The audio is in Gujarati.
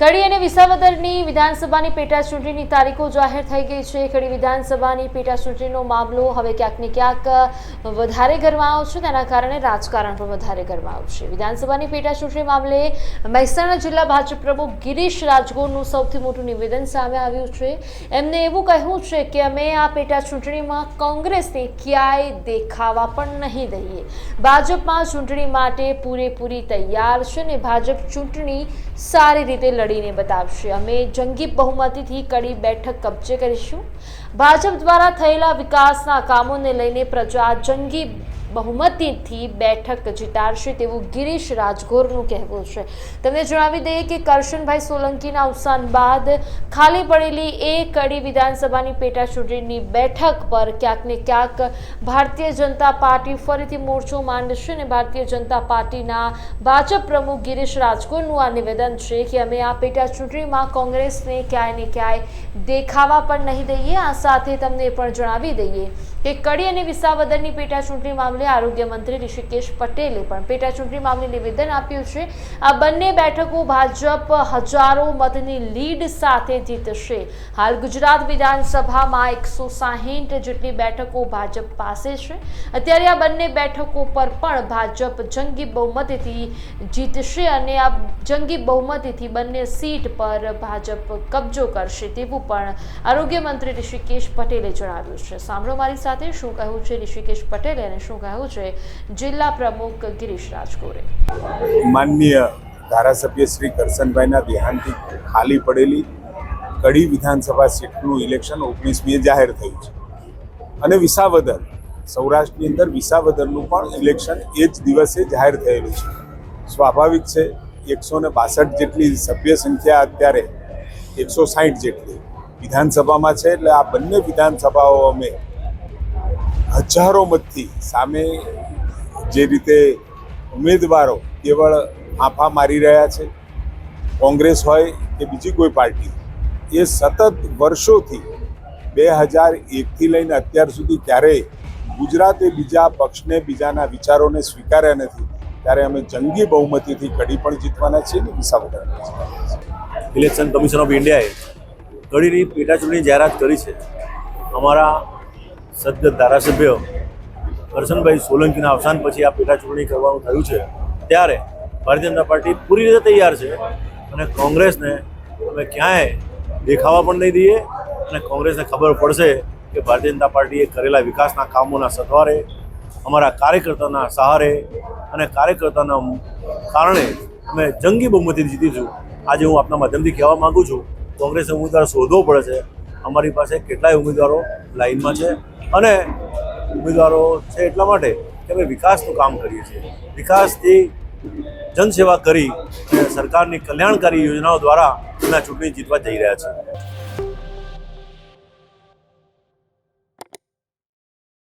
કડી અને વિસાવદરની વિધાનસભાની પેટા ચૂંટણીની તારીખો જાહેર થઈ ગઈ છે. કડી વિધાનસભાની પેટા ચૂંટણીનો મામલો હવે ક્યાંક ને ક્યાંક વધારે ગરમાયો છે. તેના કારણે રાજકારણ પણ વધારે ગરમાયું છે. વિધાનસભાની પેટા ચૂંટણી મામલે મહેસાણા જિલ્લા ભાજપ પ્રમુખ ગિરીશ રાજગોરનું સૌથી મોટું નિવેદન સામે આવ્યું છે. એમને એવું કહ્યું છે કે અમે આ પેટા ચૂંટણીમાં કોંગ્રેસને ક્યાંય દેખાવા પણ નહીં દઈએ. ભાજપમાં ચૂંટણી માટે પૂરેપૂરી તૈયાર છે ને ભાજપ ચૂંટણી સારી રીતે લડીને બતાવશે. અમે જંગી બહુમતીથી કડી બેઠક કબજે કરીશું. ભાજપ દ્વારા થયેલા વિકાસના કામોને લઈને પ્રજા જંગી બહુમતીથી બેઠક જીતાડશે તેવું ગિરીશ રાજગોરનું કહેવું છે. તમને જણાવી દઈએ કે કરશનભાઈ સોલંકીના અવસાન બાદ ખાલી પડેલી એ કડી વિધાનસભાની પેટા ચૂંટણીની બેઠક પર ક્યાંક ને ક્યાંક ભારતીય જનતા પાર્ટી ફરીથી મોરચો માંડશે અને ભારતીય જનતા પાર્ટીના ભાજપ પ્રમુખ ગિરીશ રાજગોરનું આ નિવેદન છે કે અમે આ પેટા ચૂંટણીમાં કોંગ્રેસને ક્યાંય ને ક્યાંય દેખાવા પણ નહીં દઈએ. આ સાથે તમને પણ જણાવી દઈએ કે કડી અને વિસાવદરની પેટા મામલે આરોગ્ય મંત્રી ઋષિકેશ પટેલે પણ પેટા ચૂંટણી મામલે નિવેદન આપ્યું છે. આ બંને બેઠકો ભાજપ હજારો મતની લીડ સાથે જીતશે. હાલ ગુજરાત વિધાનસભામાં એકસો સાહીઠ જેટલી બેઠકો ભાજપ પાસે છે. અત્યારે આ બંને બેઠકો પર પણ ભાજપ જંગી બહુમતીથી જીતશે અને આ જંગી બહુમતીથી બંને સીટ પર ભાજપ કબજો કરશે તેવું પણ આરોગ્ય મંત્રી ઋષિકેશ પટેલે જણાવ્યું છે. સાંભળો મારી સાથે શું કહ્યું છે ઋષિકેશ પટેલે અને શું કહ્યું છે. જિલ્લા પ્રમુખ ગિરીશ રાજગોરે માનનીય ધારાસભ્ય શ્રી કરશનભાઈના દેહાંતથી ખાલી પડેલી કડી વિધાનસભા સીટનું ઇલેક્શન ઓગણીસમીએ જાહેર થયું છે. અને વિસાવદર, સૌરાષ્ટ્રની અંદર વિસાવદરનું પણ ઇલેક્શન એ જ દિવસે જાહેર થયેલું છે. સ્વાભાવિક છે, એકસો ને બાસઠ જેટલી સભ્ય સંખ્યા અત્યારે એકસો સાહીઠ જેટલી વિધાનસભામાં છે, એટલે આ બંને વિધાનસભાઓ અમે હજારો મતથી સામે જે રીતે ઉમેદવારો કેવળ આંફા મારી રહ્યા છે, કોંગ્રેસ હોય કે બીજી કોઈ પાર્ટી, એ સતત વર્ષોથી બે હજાર એકથી લઈને અત્યાર સુધી ક્યારેય ગુજરાતે બીજા પક્ષને બીજાના વિચારોને સ્વીકાર્યા નથી, ત્યારે અમે જંગી બહુમતીથી કડી પણ જીતવાના છીએ ને પણ ઇલેક્શન કમિશન ઓફ ઇન્ડિયાએ કડીની પેટા ચૂંટણી જાહેરાત કરી છે. અમારા સદ્ય ધારાસભ્ય કરશનભાઈ સોલંકીના અવસાન પછી આ પેટા ચૂંટણી કરવાનું થયું છે. ત્યારે ભારતીય જનતા પાર્ટી પૂરી રીતે તૈયાર છે અને કોંગ્રેસને અમે ક્યાંય દેખાવા પણ નહીં દઈએ અને કોંગ્રેસને ખબર પડશે કે ભારતીય જનતા પાર્ટીએ કરેલા વિકાસના કામોના સથવારે, અમારા કાર્યકર્તાના સહારે અને કાર્યકર્તાના કારણે અમે જંગી બહુમતી જીતીશું. આજે હું આપના માધ્યમથી કહેવા માગું છું કોંગ્રેસે ઉમેદવાર શોધવો પડે છે. અમારી પાસે કેટલાય ઉમેદવારો લાઈનમાં છે. અને ઉમેદવારો છે એટલા માટે કે અમે વિકાસનું કામ કરીએ છીએ. વિકાસથી જનસેવા કરી અને સરકારની કલ્યાણકારી યોજનાઓ દ્વારા આ ચૂંટણી જીતવા જઈ રહ્યા છીએ.